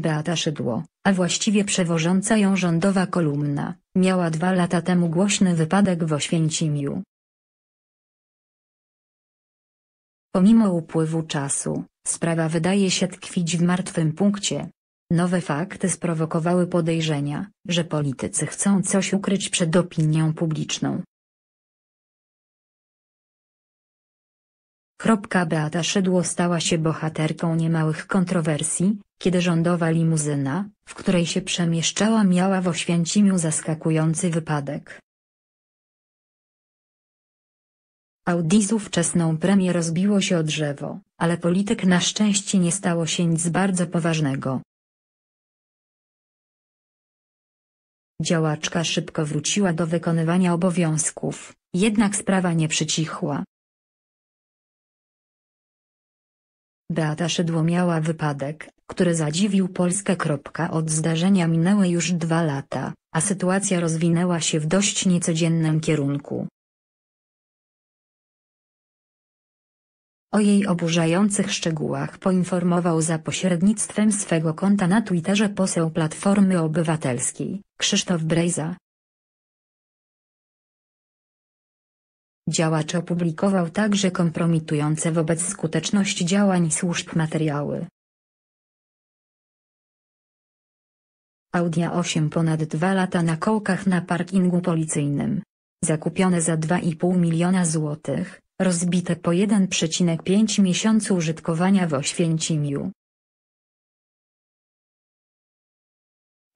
Beata Szydło, a właściwie przewożąca ją rządowa kolumna, miała dwa lata temu głośny wypadek w Oświęcimiu. Pomimo upływu czasu, sprawa wydaje się tkwić w martwym punkcie. Nowe fakty sprowokowały podejrzenia, że politycy chcą coś ukryć przed opinią publiczną. Beata Szydło stała się bohaterką niemałych kontrowersji, kiedy rządowa limuzyna, w której się przemieszczała miała w Oświęcimiu zaskakujący wypadek. Audi z ówczesną premię rozbiło się o drzewo, ale polityk na szczęście nie stało się nic bardzo poważnego. Działaczka szybko wróciła do wykonywania obowiązków, jednak sprawa nie przycichła. Beata Szydło miała wypadek, który zadziwił Polskę. Od zdarzenia minęły już dwa lata, a sytuacja rozwinęła się w dość niecodziennym kierunku. O jej oburzających szczegółach poinformował za pośrednictwem swego konta na Twitterze poseł Platformy Obywatelskiej, Krzysztof Brejza. Działacz opublikował także kompromitujące wobec skuteczność działań służb materiały. Audia 8 ponad dwa lata na kołkach na parkingu policyjnym. Zakupione za 2,5 miliona złotych, rozbite po 1,5 miesiącu użytkowania w Oświęcimiu.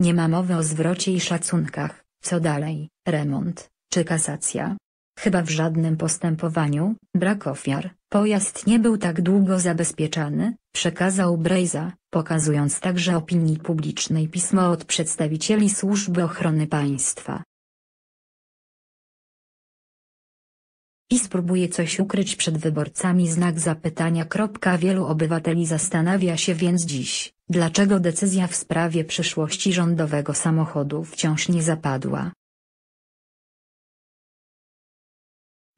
Nie ma mowy o zwrocie i szacunkach, co dalej, remont, czy kasacja. Chyba w żadnym postępowaniu, brak ofiar, pojazd nie był tak długo zabezpieczany, przekazał Brejza, pokazując także opinii publicznej pismo od przedstawicieli Służby Ochrony Państwa. PiS próbuje coś ukryć przed wyborcami znak zapytania. Wielu obywateli zastanawia się więc dziś, dlaczego decyzja w sprawie przyszłości rządowego samochodu wciąż nie zapadła.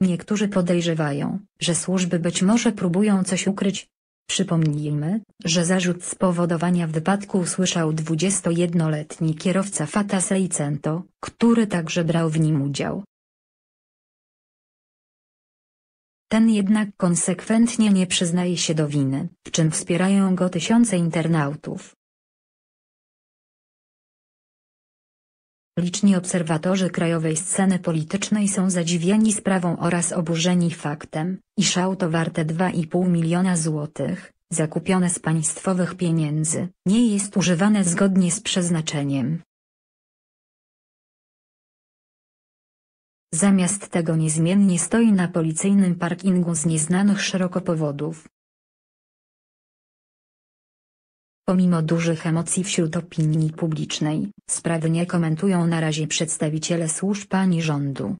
Niektórzy podejrzewają, że służby być może próbują coś ukryć. Przypomnijmy, że zarzut spowodowania wypadku usłyszał 21-letni kierowca Fata Seicento, który także brał w nim udział. Ten jednak konsekwentnie nie przyznaje się do winy, w czym wspierają go tysiące internautów. Liczni obserwatorzy krajowej sceny politycznej są zadziwieni sprawą oraz oburzeni faktem, iż auto warte 2,5 miliona złotych, zakupione z państwowych pieniędzy, nie jest używane zgodnie z przeznaczeniem. Zamiast tego niezmiennie stoi na policyjnym parkingu z nieznanych szeroko powodów. Pomimo dużych emocji wśród opinii publicznej, sprawy nie komentują na razie przedstawiciele służb ani rządu.